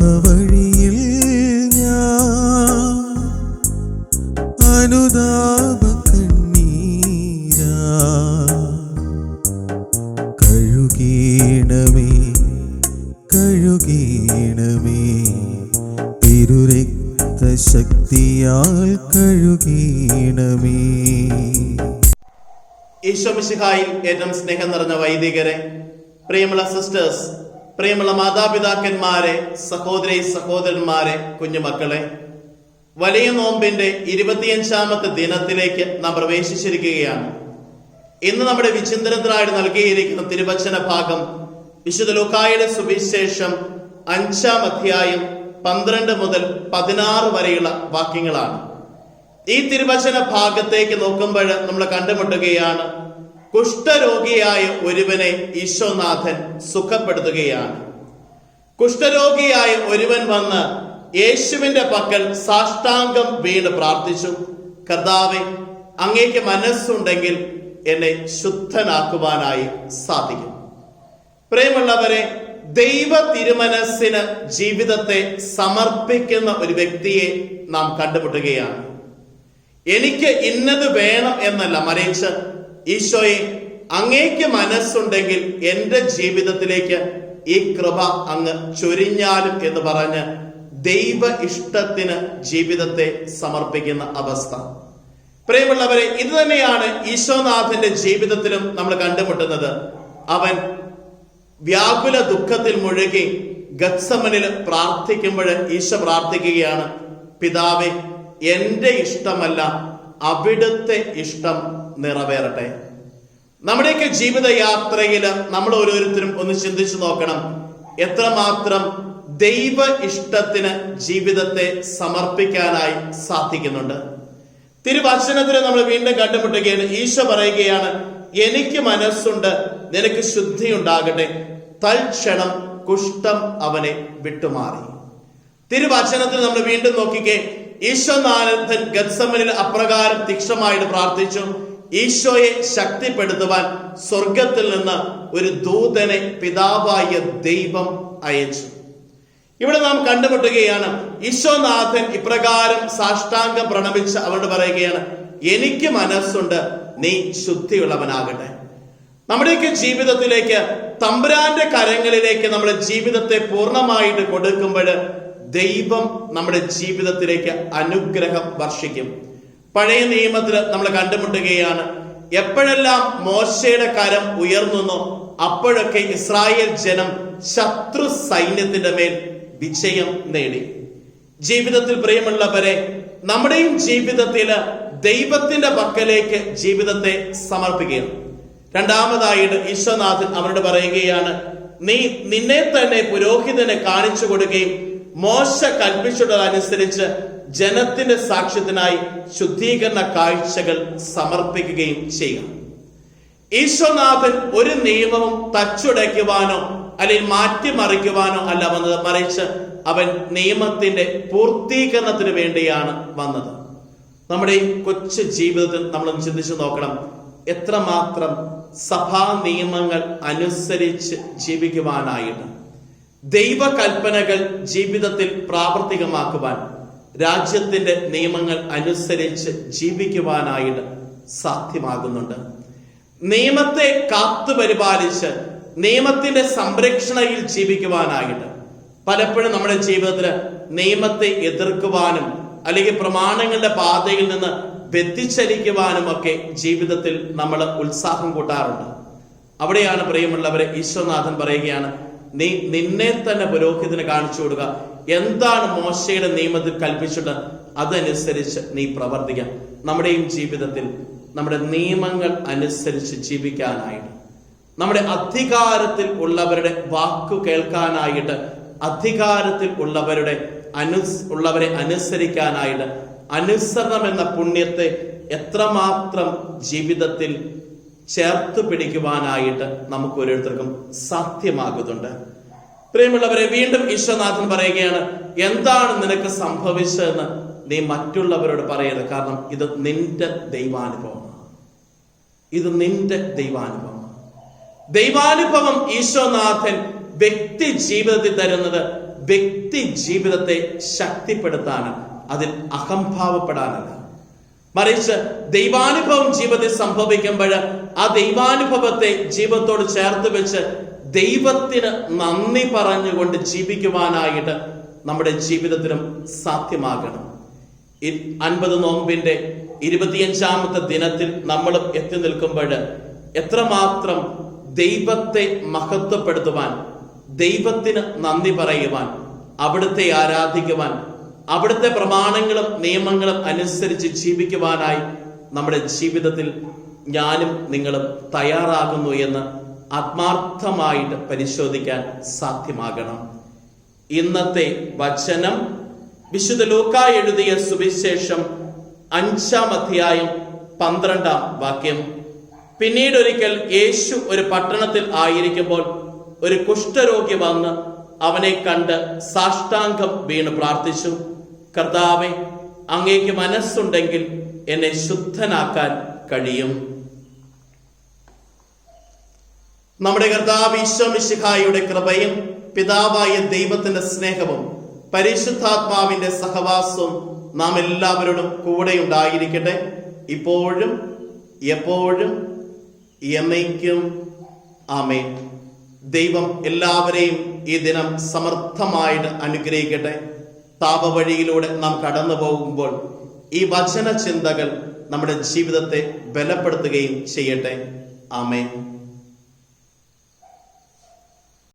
പാപവഴിയിൽ ഞാൻ അനുതാപ കണ്ണീരാ. കഴുകീണമേ കഴുകീണമേ തിരുരക്തശക്തിയാൽ കഴുകീണമേ. ഈശോമിശിഹായിൽ ഏറ്റവും സ്നേഹം നിറഞ്ഞ വൈദികരെ പ്രിയമുള്ള സിസ്റ്റേഴ്സ് പ്രിയമുള്ള മാതാപിതാക്കന്മാരെ സഹോദരി സഹോദരന്മാരെ കുഞ്ഞുമക്കളെ വലിയ നോമ്പിന്റെ ഇരുപത്തിയഞ്ചാമത്തെ ദിനത്തിലേക്ക് നാം പ്രവേശിച്ചിരിക്കുകയാണ്. ഇന്ന് നമ്മുടെ വിചിന്തനത്തിനായിട്ട് നൽകിയിരിക്കുന്ന തിരുവചന ഭാഗം വിശുദ്ധ ലൂക്കായുടെ സുവിശേഷം അഞ്ചാം അധ്യായം പന്ത്രണ്ട് മുതൽ പതിനാറ് വരെയുള്ള വാക്യങ്ങളാണ്. ഈ തിരുവചന ഭാഗത്തേക്ക് നോക്കുമ്പോൾ നമ്മൾ കണ്ടുമുട്ടുകയാണ് കുഷ്ഠരോഗിയായ ഒരുവനെ ഈശോനാഥൻ സുഖപ്പെടുത്തുകയാണ്. കുഷ്ഠരോഗിയായ ഒരുവൻ വന്ന് യേശുവിന്റെ പക്കൽ സാഷ്ടാംഗം വീണ് പ്രാർത്ഥിച്ചു. കർത്താവെ അങ്ങേക്ക് മനസ്സുണ്ടെങ്കിൽ എന്നെ ശുദ്ധനാക്കുവാനായി സാധിക്കും. പ്രിയമുള്ളവരെ ദൈവ തിരുമനസ്സിന് ജീവിതത്തെ സമർപ്പിക്കുന്ന ഒരു വ്യക്തിയെ നാം കണ്ടുമുട്ടുകയാണ്. എനിക്ക് ഇന്നത് വേണം എന്നല്ല മറിച്ച് ഈശോയെ അങ്ങേക്ക് മനസ്സുണ്ടെങ്കിൽ എന്റെ ജീവിതത്തിലേക്ക് ഈ കൃപ അങ്ങ് ചൊരിഞ്ഞാലും എന്ന് പറഞ്ഞ് ദൈവ ഇഷ്ടത്തിന് ജീവിതത്തെ സമർപ്പിക്കുന്ന അവസ്ഥ. പ്രിയമുള്ളവരെ ഇത് തന്നെയാണ് ഈശോനാഥന്റെ ജീവിതത്തിലും നമ്മൾ കണ്ടുമുട്ടുന്നത്. അവൻ വ്യാകുല ദുഃഖത്തിൽ മുഴുകി ഗത്സമനിൽ പ്രാർത്ഥിക്കുമ്പോൾ ഈശോ പ്രാർത്ഥിക്കുകയാണ് പിതാവെ എന്റെ ഇഷ്ടമല്ല അവിടുത്തെ ഇഷ്ടം നിറവേറട്ടെ. നമ്മുടെയൊക്കെ ജീവിതയാത്രയിൽ നമ്മൾ ഓരോരുത്തരും ഒന്ന് ചിന്തിച്ചു നോക്കണം. എത്രമാത്രം ദൈവ ഇഷ്ടത്തിന് ജീവിതത്തെ സമർപ്പിക്കാനായി സാധിക്കുന്നുണ്ട്. തിരുവചനത്തിന് നമ്മൾ വീണ്ടും കണ്ടുമുട്ടുകയാണ്. ഈശോ പറയുകയാണ് എനിക്ക് മനസ്സുണ്ട് നിനക്ക് ശുദ്ധി ഉണ്ടാകട്ടെ. തൽക്ഷണം കുഷ്ഠം അവനെ വിട്ടുമാറി. തിരുവചനത്തിൽ നമ്മൾ വീണ്ടും നോക്കിക്കേ ഈശോനാനന്ദൻ ഗത്സമനിൽ അപ്രകാരം തീക്ഷമായിട്ട് പ്രാർത്ഥിച്ചു. ഈശോയെ ശക്തിപ്പെടുത്തുവാൻ സ്വർഗത്തിൽ നിന്ന് ഒരു ദൂതനെ പിതാവായ ദൈവം അയച്ചു. ഇവിടെ നാം കണ്ടുമുട്ടുകയാണ് ഈശോനാഥൻ ഇപ്രകാരം സാഷ്ടാംഗം പ്രണമിച്ച് അവരോട് പറയുകയാണ് എനിക്ക് മനസ്സുണ്ട് നീ ശുദ്ധിയുള്ളവനാകട്ടെ. നമ്മുടെയൊക്കെ ജീവിതത്തിലേക്ക് തമ്പുരാന്റെ കരങ്ങളിലേക്ക് നമ്മുടെ ജീവിതത്തെ പൂർണമായിട്ട് കൊടുക്കുമ്പോൾ ദൈവം നമ്മുടെ ജീവിതത്തിലേക്ക് അനുഗ്രഹം വർഷിക്കും. പഴയ നിയമത്തിൽ നമ്മൾ കണ്ടുമുട്ടുകയാണ്. എപ്പോഴെല്ലാം മോശയുടെ കരം ഉയർന്നുന്നോ അപ്പോഴൊക്കെ ഇസ്രായേൽ ജനം ശത്രു സൈന്യത്തിന്റെ മേൽ വിജയം നേടി. ജീവിതത്തിൽ പ്രിയമുള്ളവരെ നമ്മുടെയും ജീവിതത്തിൽ ദൈവത്തിന്റെ പക്കലേക്ക് ജീവിതത്തെ സമർപ്പിക്കുകയാണ്. രണ്ടാമതായിട്ട് ഈശ്വനാഥൻ അവരോട് പറയുകയാണ് നീ നിന്നെ തന്നെ പുരോഹിതനെ കാണിച്ചു കൊടുക്കുകയും മോശ കൽപ്പിച്ചതനുസരിച്ച് ജനത്തിന്റെ സാക്ഷ്യത്തിനായി ശുദ്ധീകരണ കാഴ്ചകൾ സമർപ്പിക്കുകയും ചെയ്യുക. ഈശ്വനാഥൻ ഒരു നിയമവും തച്ചുടയ്ക്കുവാനോ അല്ലെങ്കിൽ മാറ്റിമറിക്കുവാനോ അല്ല വന്നത്. മറിച്ച് അവൻ നിയമത്തിന്റെ പൂർത്തീകരണത്തിന് വേണ്ടിയാണ് വന്നത്. നമ്മുടെ ഈ കൊച്ചു ജീവിതത്തിൽ നമ്മൾ ചിന്തിച്ചു നോക്കണം. എത്രമാത്രം സഭാ നിയമങ്ങൾ അനുസരിച്ച് ജീവിക്കുവാനായിട്ട്. ദൈവകൽപ്പനകൾ ജീവിതത്തിൽ പ്രാവർത്തികമാക്കുവാൻ രാജ്യത്തിന്റെ നിയമങ്ങൾ അനുസരിച്ച് ജീവിക്കുവാനായിട്ട് സാധ്യമാകുന്നുണ്ട്. നിയമത്തെ കാത്തു പരിപാലിച്ച് നിയമത്തിന്റെ സംരക്ഷണയിൽ ജീവിക്കുവാനായിട്ട് പലപ്പോഴും നമ്മുടെ ജീവിതത്തിൽ നിയമത്തെ എതിർക്കുവാനും അല്ലെങ്കിൽ പ്രമാണങ്ങളുടെ പാതയിൽ നിന്ന് വ്യതിചലിക്കുവാനും ഒക്കെ ജീവിതത്തിൽ നമ്മൾ ഉത്സാഹം കൂട്ടാറുണ്ട്. അവിടെയാണ് പ്രിയമുള്ളവരെ ഈശ്വനാഥൻ പറയുകയാണ് നീ നിന്നെ തന്നെ പുരോഹിതന് കാണിച്ചു കൊടുക്കുക. എന്താണ് മോശയുടെ നിയമത്തിൽ കൽപ്പിച്ചിട്ട് അതനുസരിച്ച് നീ പ്രവർത്തിക്കാം. നമ്മുടെയും ജീവിതത്തിൽ നമ്മുടെ നിയമങ്ങൾ അനുസരിച്ച് ജീവിക്കാനായിട്ട് നമ്മുടെ അധികാരത്തിൽ ഉള്ളവരുടെ വാക്കു കേൾക്കാനായിട്ട് അധികാരത്തിൽ ഉള്ളവരുടെ അനു ഉള്ളവരെ അനുസരിക്കാനായിട്ട് അനുസരണം എന്ന പുണ്യത്തെ എത്രമാത്രം ജീവിതത്തിൽ ചേർത്ത് പിടിക്കുവാനായിട്ട് നമുക്ക് ഓരോരുത്തർക്കും സാധ്യമാകുന്നുണ്ട്. പ്രിയമുള്ളവരെ വീണ്ടും ഈശ്വനാഥൻ പറയുകയാണ് എന്താണ് നിനക്ക് സംഭവിച്ചതെന്ന് നീ മറ്റുള്ളവരോട് പറയരുത്. കാരണം ഇത് നിന്റെ ദൈവാനുഭവമാണ്. ഇത് നിന്റെ ദൈവാനുഭവം ദൈവാനുഭവം ഈശോനാഥൻ വ്യക്തി ജീവിതത്തിൽ തരുന്നത് വ്യക്തി ജീവിതത്തെ ശക്തിപ്പെടുത്താനാണ്. അതിൽ അഹംഭാവപ്പെടാനല്ല. മറിച്ച് ദൈവാനുഭവം ജീവിതത്തിൽ സംഭവിക്കുമ്പോൾ ആ ദൈവാനുഭവത്തെ ജീവിതത്തോട് ചേർത്ത് വെച്ച് ദൈവത്തിന് നന്ദി പറഞ്ഞുകൊണ്ട് ജീവിക്കുവാനായിട്ട് നമ്മുടെ ജീവിതത്തിലും സാധ്യമാകണം. അൻപത് നോമ്പിന്റെ ഇരുപത്തിയഞ്ചാമത്തെ ദിനത്തിൽ നമ്മൾ എത്തി നിൽക്കുമ്പോൾ എത്രമാത്രം ദൈവത്തെ മഹത്വപ്പെടുത്തുവാൻ ദൈവത്തിന് നന്ദി പറയുവാൻ അവിടുത്തെ ആരാധിക്കുവാൻ അവിടുത്തെ പ്രമാണങ്ങളും നിയമങ്ങളും അനുസരിച്ച് ജീവിക്കുവാനായി നമ്മുടെ ജീവിതത്തിൽ ഞാനും നിങ്ങളും തയ്യാറാകുന്നു എന്ന് ആത്മാർത്ഥമായിട്ട് പരിശോധിക്കാൻ സാധ്യമാകണം. ഇന്നത്തെ വചനം വിശുദ്ധ ലൂക്ക എഴുതിയ സുവിശേഷം അഞ്ചാം അധ്യായം പന്ത്രണ്ടാം വാക്യം. പിന്നീട് ഒരിക്കൽ യേശു ഒരു പട്ടണത്തിൽ ആയിരിക്കുമ്പോൾ ഒരു കുഷ്ഠരോഗി വന്ന് അവനെ കണ്ട് സാഷ്ടാംഗം വീണ് പ്രാർത്ഥിച്ചു. കർത്താവെ അങ്ങേക്ക് മനസ്സുണ്ടെങ്കിൽ എന്നെ ശുദ്ധനാക്കാൻ കഴിയും. നമ്മുടെ കർത്താവ് ഈശോമിശിഹായുടെ കൃപയും പിതാവായ ദൈവത്തിന്റെ സ്നേഹവും പരിശുദ്ധാത്മാവിന്റെ സഹവാസവും നാം എല്ലാവരോടും കൂടെ ഉണ്ടായിരിക്കട്ടെ. ഇപ്പോഴും എപ്പോഴും എന്നേക്കും ആമേ ദൈവം എല്ലാവരെയും ഈ ദിനം സമർത്ഥമായിട്ട് അനുഗ്രഹിക്കട്ടെ. താപവഴിയിലൂടെ നാം കടന്നു പോകുമ്പോൾ ഈ വചന ചിന്തകൾ നമ്മുടെ ജീവിതത്തെ ബലപ്പെടുത്തുകയും ചെയ്യട്ടെ. ആമേൻ.